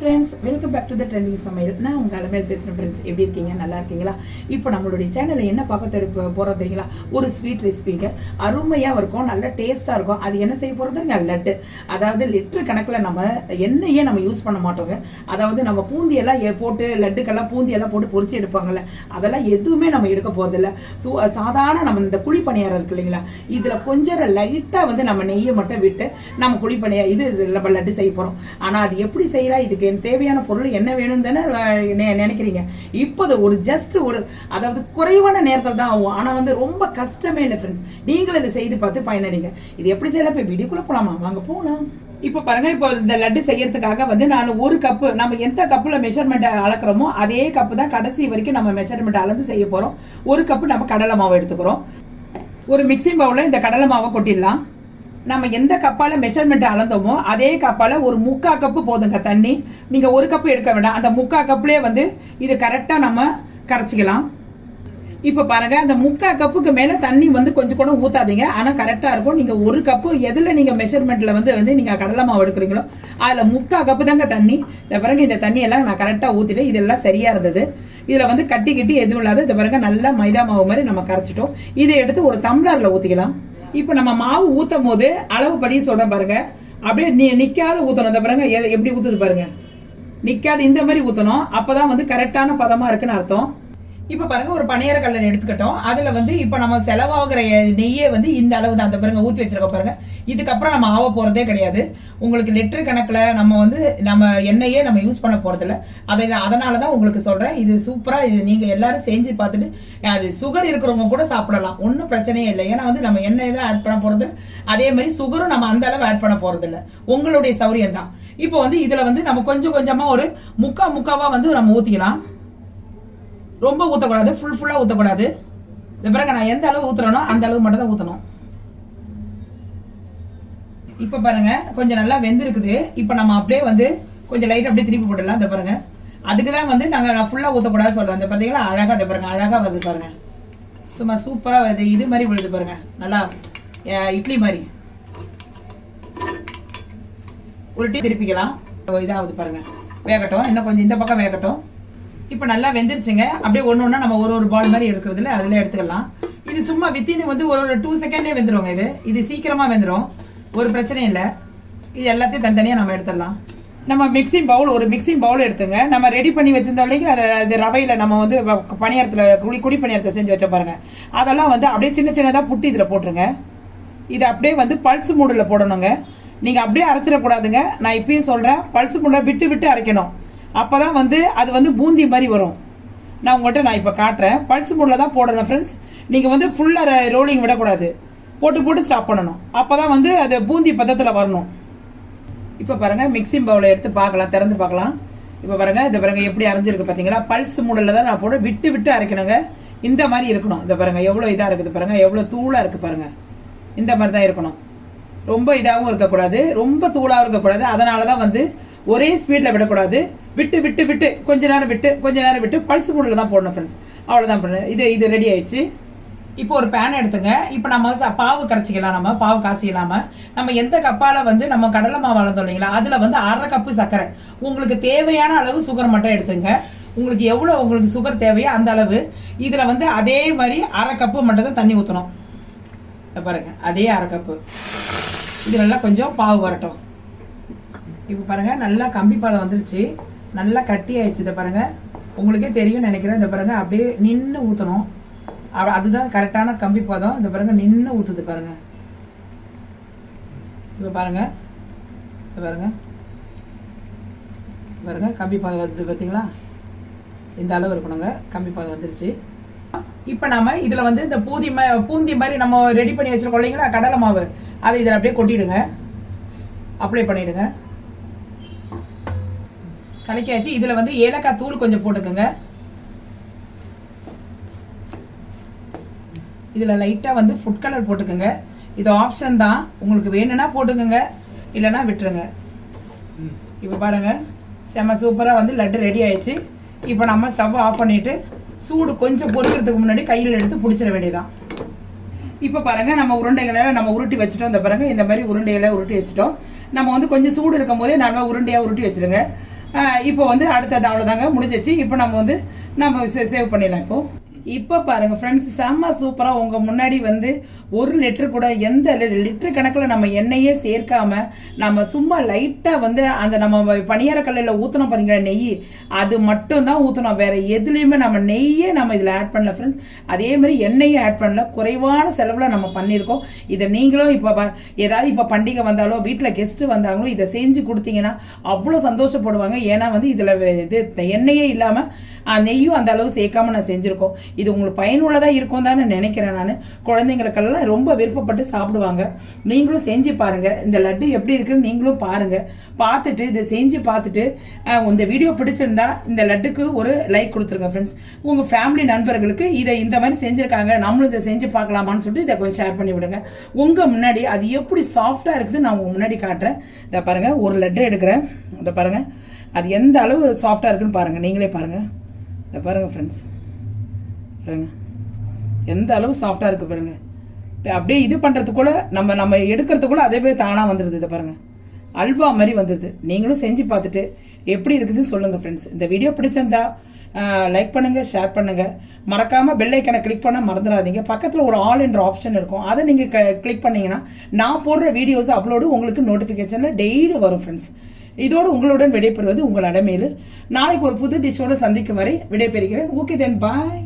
Friends welcome back to the trending சமையல். நான் உங்கள் அலமேல் பேசுகிறேன் ஃப்ரெண்ட்ஸ் எப்படி இருக்கீங்க? நல்லா இருக்கீங்களா? இப்போ நம்மளுடைய சேனலில் என்ன பார்க்க தெரி போகிறோம் தெரியுங்களா? ஒரு ஸ்வீட் ரெசிபிங்க அருமையாக இருக்கும் நல்ல டேஸ்ட்டாக இருக்கும். அது என்ன செய்ய போகிறதுங்க லட்டு. அதாவது லிட்டர் கணக்கில் நம்ம எண்ணெயே நம்ம யூஸ் பண்ண மாட்டோங்க. அதாவது நம்ம பூந்தியெல்லாம் போட்டு லட்டுக்கெல்லாம் பூந்தியெல்லாம் போட்டு பொறிச்சு எடுப்பாங்கல்ல. அதெல்லாம் எதுவுமே நம்ம எடுக்க போகிறதில்ல ஸோ சாதாரண நம்ம இந்த குழி பணியாரம் இருக்கு இல்லைங்களா? இதில் கொஞ்சம் லைட்டாக வந்து நம்ம நெய்யை மட்டும் விட்டு நம்ம குழி பணியா இது நம்ம லட்டு செய்ய போகிறோம் ஆனால் அது எப்படி செய்யலாம்? இதுக்கு எனக்கு தேவையான பொருள் என்ன வேணும் தானே நினைக்கிறீங்க. இப்போது ஒரு ஜஸ்ட் ஒரு அதாவது குறைவான நேரத்தில் தான் ஆகும். ஆனால் வந்து ரொம்ப கஷ்டமே இல்லை ஃப்ரெண்ட்ஸ் நீங்களும் இதை செய்து பார்த்து பயனடைங்க. இது எப்படி செய்யலாம்? இப்போ வீடியோக்குள்ளே போகலாமா வாங்க போகலாம் இப்போ பாருங்க இப்போ இந்த லட்டு செய்யறதுக்காக வந்து நான் ஒரு கப்பு நம்ம எந்த கப்பில் மெஷர்மெண்ட் அளக்குறோமோ அதே கப்பு தான் கடைசி வரைக்கும் நம்ம மெஷர்மெண்ட் அளந்து செய்ய போகிறோம் ஒரு கப்பு நம்ம கடலை மாவு எடுத்துக்கிறோம். ஒரு மிக்சிங் பவுலில் இந்த கடலை மாவை கொட்டிடலாம். நம்ம எந்த கப்பால மெஷர்மெண்ட் அளந்தோமோ அதே கப்பால ஒரு முக்கா கப்பு போதுங்க தண்ணி. நீங்க ஒரு கப்பு எடுக்க வேண்டாம். அந்த முக்கா கப்புலேயே வந்து இது கரெக்டா நம்ம கரைச்சிக்கலாம். இப்போ பாருங்க அந்த முக்கா கப்புக்கு மேல தண்ணி வந்து கொஞ்சம் கூட ஊத்தாதீங்க. ஆனா கரெக்டா இருக்கும். நீங்க ஒரு கப்பு எதுல நீங்க மெஷர்மெண்ட்ல வந்து வந்து நீங்க கடலை மாவு எடுக்கிறீங்களோ அதுல முக்கா கப்பு தாங்க தண்ணி. இந்த பாருங்க இந்த தண்ணி எல்லாம் நான் கரெக்டா ஊத்திட்டு இதெல்லாம் சரியா இருந்தது. இதுல வந்து கட்டி கட்டி எதுவும் இல்லாத இந்த பாருங்க நல்லா மைதா மாவு மாதிரி நம்ம கரைச்சிட்டோம். இதை எடுத்து ஒரு டம்ளர்ல ஊத்திக்கலாம். இப்போ நம்ம மாவு ஊத்தும் போது அளவு படி சொல்கிறேன் பாருங்க. அப்படியே நீ நிற்காத ஊற்றணும் இந்த பாருங்க எப்படி ஊத்துது பாருங்க. நிக்காது இந்த மாதிரி ஊத்தணும். அப்பதான் வந்து கரெக்டான பதமா இருக்குன்னு அர்த்தம். இப்போ பாருங்க ஒரு பணியார கல்லன் எடுத்துக்கிட்டோம். அதுல வந்து இப்போ நம்ம செலவாகிற நெய்யே வந்து இந்த அளவு தான். அந்த பாருங்க ஊற்றி வச்சிருக்கோம் பாருங்க. இதுக்கப்புறம் நம்ம ஆவ போறதே கிடையாது. உங்களுக்கு லிட்டர் கணக்குல நம்ம வந்து நம்ம எண்ணெயே நம்ம யூஸ் பண்ண போகிறதில்ல அதை அதனால தான் உங்களுக்கு சொல்றேன். இது சூப்பரா இது நீங்க எல்லாரும் செஞ்சு பார்த்துட்டு அது சுகர் இருக்கிறவங்க கூட சாப்பிடலாம். ஒன்றும் பிரச்சனையே இல்லை. ஏன்னா வந்து நம்ம எண்ணெய் தான் ஆட் பண்ண போறது அதே மாதிரி சுகரும் நம்ம அந்த அளவு ஆட் பண்ண போறது இல்ல உங்களுடைய சௌரியம் தான். இப்போ வந்து இதுல வந்து நம்ம கொஞ்சம் கொஞ்சமா ஒரு முக்கா முக்காவா வந்து நம்ம ஊத்திக்கலாம். ரொம்ப ஊற்றக்கூடாது ஃபுல் ஃபுல்லாக ஊற்றக்கூடாது இந்த பிறகு நான் எந்த அளவு ஊற்றுறேனோ அந்த அளவு மட்டும் தான் ஊற்றணும் இப்போ பாருங்க கொஞ்சம் நல்லா வெந்திருக்குது. இப்போ நம்ம அப்படியே வந்து கொஞ்சம் லைட் அப்படியே திருப்பி போட்டுடலாம் இந்த பாருங்க. அதுக்கு தான் வந்து நாங்கள் நான் ஃபுல்லாக ஊற்றக்கூடாது சொல்கிறேன் இந்த பார்த்தீங்களா அழகாக இந்த பாருங்க அழகாக வருது பாருங்க. சும்மா சூப்பராக வருது. இது மாதிரி விழுது பாருங்க. நல்லா இட்லி மாதிரி. உருட்டி திருப்பிக்கலாம். இதாகுது பாருங்க. வேகட்டும். இன்னும் கொஞ்சம் இந்த பக்கம் வேகட்டும். இப்போ நல்லா வெந்துருச்சுங்க. அப்படியே ஒன்று ஒன்றா நம்ம ஒரு ஒரு பால் மாதிரி எடுக்கிறதுல அதில் எடுத்துக்கலாம். இது சும்மா வித்தின் வந்து ஒரு ஒரு டூ செகண்டே வெந்துருங்க இது. இது சீக்கிரமாக வெந்துடும் ஒரு பிரச்சனையும் இல்லை. இது எல்லாத்தையும் தனித்தனியாக நம்ம எடுத்துடலாம். நம்ம மிக்சிங் பவுல் ஒரு மிக்சிங் பவுல் எடுத்துங்க. நம்ம ரெடி பண்ணி வச்சிருந்த வரைக்கும் அதை அது ரவையில் நம்ம வந்து பணியாரத்தில் குடி குடி பணியாரத்தை செஞ்சு வச்ச பாருங்க. அதெல்லாம் வந்து அப்படியே சின்ன சின்னதாக புட்டி இதில் போட்டுருங்க. இது அப்படியே வந்து பல்ஸ் மூடில் போடணுங்க. நீங்கள் அப்படியே அரைச்சிடக்கூடாதுங்க. நான் இப்பயும் சொல்கிறேன் பல்ஸ் மூடில் விட்டு விட்டு அரைக்கணும். அப்போ தான் வந்து அது வந்து பூந்தி மாதிரி வரும். நான் உங்கள்கிட்ட நான் இப்போ காட்டுறேன். பல்ஸ் மூடில் தான் போடணும் ஃப்ரெண்ட்ஸ் நீங்கள் வந்து ஃபுல்லாக ரோலிங் விடக்கூடாது. போட்டு போட்டு ஸ்டாப் பண்ணணும். அப்போ தான் வந்து அது பூந்தி பதத்தில் வரணும். இப்போ பாருங்கள் மிக்சிங் பவுலை எடுத்து பார்க்கலாம் திறந்து பார்க்கலாம். இப்போ பாருங்கள் இந்த பாருங்கள் எப்படி அரைஞ்சிருக்கு பார்த்தீங்களா பல்ஸ் மூடலில் தான் நான் போட விட்டு விட்டு அரைக்கணுங்க. இந்த மாதிரி இருக்கணும். இந்த பாருங்கள் எவ்வளோ இதாக இருக்குது பாருங்கள் எவ்வளோ தூளாக இருக்குது பாருங்கள் இந்த மாதிரி தான் இருக்கணும். ரொம்ப இதாகவும் இருக்கக்கூடாது. ரொம்ப தூளாகவும் இருக்கக்கூடாது. அதனால தான் வந்து ஒரே ஸ்பீடில் விடக்கூடாது. விட்டு விட்டு விட்டு கொஞ்ச நேரம் விட்டு கொஞ்ச நேரம் விட்டு பல்ஸ் மூடில் தான் போடணும் ஃப்ரெண்ட்ஸ் அவ்வளோதான் பண்ணு இது இது ரெடி ஆயிடுச்சு. இப்போ ஒரு பேன் எடுத்துங்க. இப்போ நம்ம ச- பாவு கரைச்சிக்கலாம் நம்ம. பாவு காசிக்கலாம நம்ம எந்த கப்பால வந்து நம்ம கடலை மாவு வளர்ந்தோம் இல்லைங்களா? அதில் வந்து அரை கப்பு சர்க்கரை. உங்களுக்கு தேவையான அளவு சுகர் மட்டும் எடுத்துங்க. உங்களுக்கு எவ்வளோ உங்களுக்கு சுகர் தேவையோ அந்த அளவு. இதில் வந்து அதே மாதிரி அரை கப்பு மட்டும் தான் தண்ணி ஊற்றணும் பாருங்க. அதே அரை கப்பு இது நல்லா கொஞ்சம் பாவு வரட்டும். இப்போ பாருங்கள் நல்லா கம்பி பாலம் வந்துருச்சு. நல்லா கட்டி ஆயிடுச்சு இதை பாருங்கள் உங்களுக்கே தெரியும் நினைக்கிறேன். இந்த பாருங்கள் அப்படியே நின்று ஊற்றணும் அதுதான் கரெக்டான கம்பி பாதம் இந்த பாருங்க நின்று ஊற்றுது பாருங்கள் இப்போ பாருங்கள் பாருங்கள் பாருங்கள் கம்பி பாதம் வருது பார்த்தீங்களா இந்த அளவு இருக்கணுங்க. கம்பி பாதம் வந்துருச்சு. இப்போ நாம இதில் வந்து இந்த பூதி ம பூந்தி மாதிரி நம்ம ரெடி பண்ணி வச்சுருக்கோம் இல்லைங்களா? கடலை மாவு. அதை இதில் அப்படியே கொட்டிடுங்க. அப்ளை பண்ணிவிடுங்க கலக்கியாச்சு இதில் வந்து ஏலக்காய் தூள் கொஞ்சம் போட்டுக்கோங்க. இதில் லைட்டாக வந்து ஃபுட் கலர் போட்டுக்கோங்க. இது ஆப்ஷன் தான். உங்களுக்கு வேணும்னா போட்டுக்கோங்க. இல்லைன்னா விட்டுருங்க. இப்போ பாருங்க. செம சூப்பராக வந்து லட்டு ரெடி ஆயிடுச்சு. இப்போ நம்ம ஸ்டவ் ஆஃப் பண்ணிட்டு சூடு கொஞ்சம் பொறுக்கிறதுக்கு முன்னாடி கையில் எடுத்து பிடிச்சிட வேண்டியதான் இப்போ பாருங்கள் நம்ம உருண்டைகளை நம்ம உருட்டி வச்சுட்டோம். இந்த பாருங்கள் இந்த மாதிரி உருண்டைகளை உருட்டி வச்சுட்டோம். நம்ம வந்து கொஞ்சம் சூடு இருக்கும் போதே நல்லா உருண்டையாக உருட்டி வச்சிருங்க. இப்போ வந்து அடுத்தது அவ்வளோதாங்க முடிஞ்சிச்சு. இப்போ நம்ம வந்து நம்ம சேவ் பண்ணிடலாம் இப்போது இப்போ பாருங்கள் ஃப்ரெண்ட்ஸ் செம்ம சூப்பராக உங்கள் முன்னாடி வந்து ஒரு லிட்டரு கூட எந்த லிட்டரு கணக்கில் நம்ம எண்ணெயே சேர்க்காம நம்ம சும்மா லைட்டாக வந்து அந்த நம்ம பணியார கல்லில் ஊற்றணும் பாருங்களா நெய்? அது மட்டும் தான் ஊற்றணும் வேறு எதுலேயுமே நம்ம நெய்யே நம்ம இதில் ஆட் பண்ணல ஃப்ரெண்ட்ஸ் அதே மாதிரி எண்ணெயும் ஆட் பண்ணல. குறைவான செலவில் நம்ம பண்ணியிருக்கோம். இதை நீங்களும் இப்போ ஏதாவது இப்போ பண்டிகை வந்தாலோ வீட்டில் கெஸ்ட்டு வந்தாங்களோ இதை செஞ்சு கொடுத்தீங்கன்னா அவ்வளோ சந்தோஷப்படுவாங்க. ஏன்னா வந்து இதில் இது எண்ணெயே இல்லாமல் நெய்யும் அந்த அளவு சேர்க்காம நான் செஞ்சுருக்கோம். இது உங்களுக்கு பயனுள்ளதாக இருக்கும் தான் நினைக்கிறேன் நான். குழந்தைங்களுக்கெல்லாம் ரொம்ப விருப்பப்பட்டு சாப்பிடுவாங்க. நீங்களும் செஞ்சு பாருங்கள் இந்த லட்டு எப்படி இருக்குன்னு நீங்களும் பாருங்கள் பார்த்துட்டு இதை செஞ்சு பார்த்துட்டு இந்த வீடியோ பிடிச்சிருந்தா இந்த லட்டுக்கு ஒரு லைக் கொடுத்துருங்க ஃப்ரெண்ட்ஸ் உங்கள் ஃபேமிலி நண்பர்களுக்கு இதை இந்த மாதிரி செஞ்சுருக்காங்க. நம்மளும் இதை செஞ்சு பார்க்கலாமான்னு சொல்லிட்டு இதை கொஞ்சம் ஷேர் பண்ணி விடுங்க. உங்கள் முன்னாடி அது எப்படி சாஃப்டாக இருக்குது நான் உங்கள் முன்னாடி காட்டுறேன். இதை பாருங்கள் ஒரு லட்டு எடுக்கிறேன். இதை பாருங்கள் அது எந்த அளவு சாஃப்டாக இருக்குன்னு பாருங்கள் நீங்களே பாருங்கள் இதை பாருங்கள் ஃப்ரெண்ட்ஸ் பாருங்க. எந்த அளவு சாஃப்டாக இருக்குது பாருங்கள் இப்போ அப்படியே இது பண்ணுறதுக்குள்ள நம்ம நம்ம எடுக்கிறதுக்குள்ள அதே போய் தானாக வந்துடுது இதை பாருங்கள் அல்வா மாதிரி வந்துடுது நீங்களும் செஞ்சு பார்த்துட்டு எப்படி இருக்குதுன்னு சொல்லுங்கள் ஃப்ரெண்ட்ஸ் இந்த வீடியோ பிடிச்சிருந்தா லைக் பண்ணுங்கள் ஷேர் பண்ணுங்கள் மறக்காமல் பெல் ஐக்கனை கிளிக் பண்ண மறந்துடாதீங்க. பக்கத்தில் ஒரு ஆல் என்ற ஆப்ஷன் இருக்கும். அதை நீங்கள் க கிளிக் பண்ணிங்கன்னா நான் போடுற வீடியோஸ் அப்லோடு உங்களுக்கு நோட்டிஃபிகேஷனில் டெய்லி வரும் ஃப்ரெண்ட்ஸ் இதோடு உங்களுடன் விடைபெறுவது உங்கள் அடமேலு. நாளைக்கு ஒரு புது டிஷ்ஷோட சந்திக்கும் வரை விடைபெறுகிறேன். ஓகே தென் பாய்